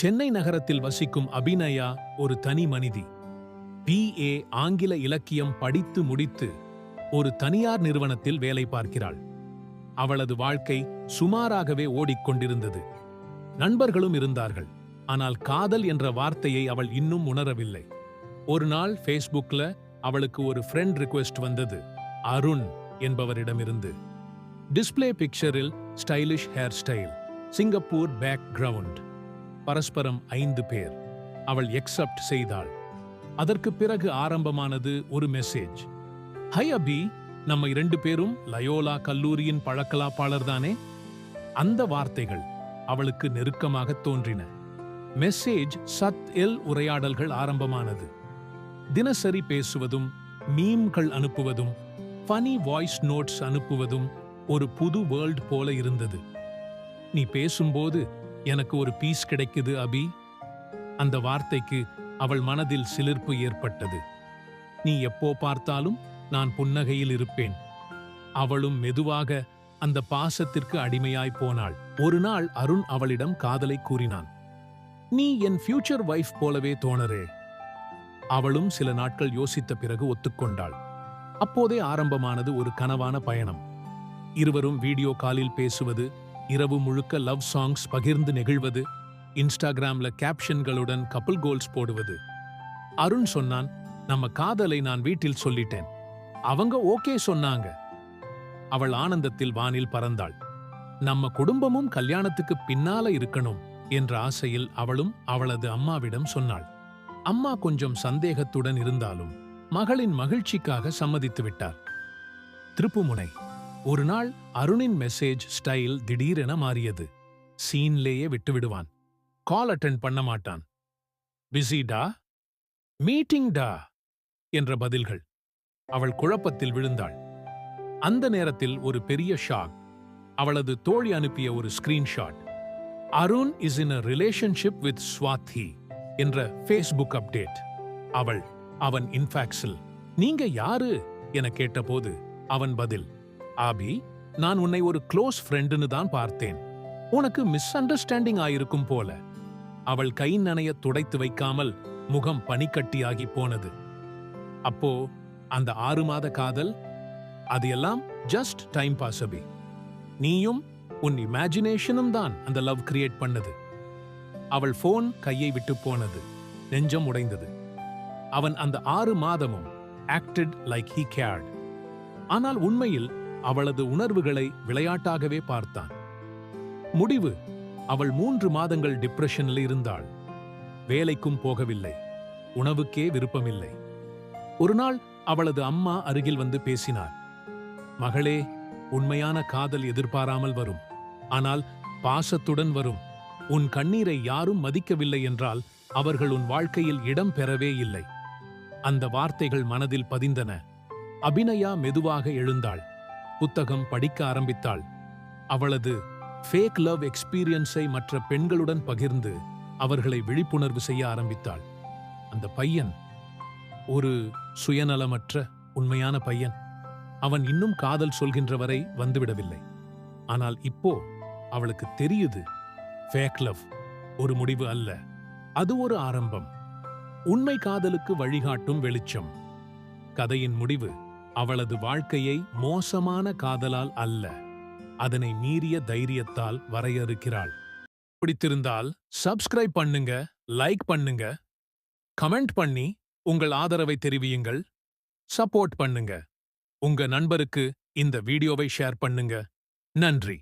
சென்னை நகரத்தில் வசிக்கும் அபிநயா ஒரு தனி மனிதி. பிஏ ஆங்கில இலக்கியம் படித்து முடித்து ஒரு தனியார் நிறுவனத்தில் வேலை பார்க்கிறாள். அவளது வாழ்க்கை சுமாராகவே ஓடிக்கொண்டிருந்தது நண்பர்களும் இருந்தார்கள். ஆனால் காதல் என்ற வார்த்தையை அவள் இன்னும் உணரவில்லை. ஒரு நாள் ஃபேஸ்புக்ல அவளுக்கு ஒரு ஃப்ரெண்ட் ரிக்வெஸ்ட் வந்தது. அருண் என்பவரிடமிருந்து. டிஸ்ப்ளே பிக்சரில் stylish hair style Singapore background பரஸ்பரம் ஐந்து பேர். அவள் எக்ஸப்ட் செய்தாள். அதற்கு பிறகு ஆரம்பமானது ஒரு மெசேஜ் ஹை அபி. நம்ம இரண்டு பேரும் லயோலா கல்லூரியின் பழக்கலாப்பாளர் தானே? அந்த வார்த்தைகள் அவளுக்கு நெருக்கமாக தோன்றின. மெசேஜ் சத் எல் உரையாடல்கள் ஆரம்பமானது. தினசரி பேசுவதும் மீம்கள் அனுப்புவதும் ஃபனி வாய்ஸ் நோட்ஸ் அனுப்புவதும் ஒரு புது வேர்ல்ட் போல இருந்தது. நீ பேசும்போது எனக்கு ஒரு பீஸ் கிடைக்குது அபி. அந்த வார்த்தைக்கு அவள் மனதில் சிலிர்ப்பு ஏற்பட்டது. நீ எப்போ பார்த்தாலும் நான் புன்னகையில் இருப்பேன். அவளும் மெதுவாக அந்த பாசத்திற்கு அடிமையாய் போனாள். ஒரு நாள் அருண் அவளிடம் காதலை கூறினான். நீ என் ஃபியூச்சர் வைஃப் போலவே தோணரே. அவளும் சில நாட்கள் யோசித்த பிறகு ஒத்துக்கொண்டாள். அப்போதே ஆரம்பமானது ஒரு கனவான பயணம். இருவரும் வீடியோ காலில் பேசுவது இரவு முழுக்க லவ் சாங்ஸ் பகிர்ந்து நெகிழ்வது இன்ஸ்டாகிராம்ல கேப்ஷன்களுடன் கப்பல் கோல்ஸ் போடுவது. அருண் சொன்னான் நம்ம காதலை நான் வீட்டில் சொல்லிட்டேன். அவங்க ஓகே சொன்னாங்க. அவள் ஆனந்தத்தில் வானில் பறந்தாள். நம்ம குடும்பமும் கல்யாணத்துக்கு பின்னால இருக்கணும் என்ற ஆசையில் அவளும் அவளது அம்மாவிடம் சொன்னாள். அம்மா கொஞ்சம் சந்தேகத்துடன் இருந்தாலும் மகளின் மகிழ்ச்சிக்காக சம்மதித்து விட்டார். திருப்புமுனை ஒரு நாள் அருணின் மெசேஜ் ஸ்டைல் திடீரென மாறியது. சீன்லேயே விட்டுவிடுவான். கால் அட்டென்ட் பண்ண மாட்டான். பிஸிடா மீட்டிங் டா? என்ற பதில்கள். அவள் குழப்பத்தில் விழுந்தாள். அந்த நேரத்தில் ஒரு பெரிய ஷாக் அவளது தோழி அனுப்பிய ஒரு screenshot Arun is in a relationship with Swathi என்ற ஃபேஸ்புக் அப்டேட் அவள் அவன் இன்ஃபாக்ஸில் நீங்க யாரு? என கேட்டபோது அவன் பதில் ஆபி நான் உன்னை ஒரு க்ளோஸ் ஃப்ரெண்டுன்னு தான் பார்த்தேன். உனக்கு மிஸ் அண்டர்ஸ்டாண்டிங் ஆயிருக்கும் போல. அவள் கை நனைய துடைத்து வைக்காமல் முகம் பனிக்கட்டியாகி போனது. அப்போ அந்த ஆறு மாத காதல் அது எல்லாம் ஜஸ்ட் டைம் பாஸ் அபி நீயும் உன் இமேஜினேஷனும் தான் அந்த லவ் கிரியேட் பண்ணது. அவள் ஃபோன் கையை விட்டு போனது. நெஞ்சம் உடைந்தது. அவன் அந்த ஆறு மாதமும் ஆக்டட் லைக் ஹி கேர்ட் ஆனால் உண்மையில் அவளது உணர்வுகளை விளையாட்டாகவே பார்த்தான். முடிவு அவள் மூன்று மாதங்கள் டிப்ரெஷனில் இருந்தாள். வேலைக்கும் போகவில்லை. உணவுக்கே விருப்பமில்லை. ஒரு நாள் அவளது அம்மா அருகில் வந்து பேசினார். மகளே உண்மையான காதல் எதிர்பாராமல் வரும். ஆனால் பாசத்துடன் வரும். உன் கண்ணீரை யாரும் மதிக்கவில்லை என்றால் அவர்கள் உன் வாழ்க்கையில் இடம் பெறவே இல்லை. அந்த வார்த்தைகள் மனதில் பதிந்தன. அபிநயா மெதுவாக எழுந்தாள். புத்தகம் படிக்க ஆரம்பித்தாள். அவளது ஃபேக் லவ் எக்ஸ்பீரியன்ஸை மற்ற பெண்களுடன் பகிர்ந்து அவர்களை விழிப்புணர்வு செய்ய ஆரம்பித்தாள். அந்த பையன் ஒரு சுயநலமற்ற உண்மையான பையன். அவன் இன்னும் காதல் சொல்கின்ற வரை வந்துவிடவில்லை. ஆனால் இப்போ அவளுக்கு தெரியுது ஃபேக் லவ் ஒரு முடிவு அல்ல. அது ஒரு ஆரம்பம். உண்மை காதலுக்கு வழிகாட்டும் வெளிச்சம். கதையின் முடிவு அவளது வாழ்க்கையை மோசமான காதலால் அல்ல அதனை மீறிய தைரியத்தால் வரையறுக்கிறாள். பிடித்திருந்தால் சப்ஸ்கிரைப் பண்ணுங்க லைக் பண்ணுங்க கமெண்ட் பண்ணி உங்கள் ஆதரவை தெரிவியுங்கள் சப்போர்ட் பண்ணுங்க. உங்க நண்பருக்கு இந்த வீடியோவை ஷேர் பண்ணுங்க. நன்றி.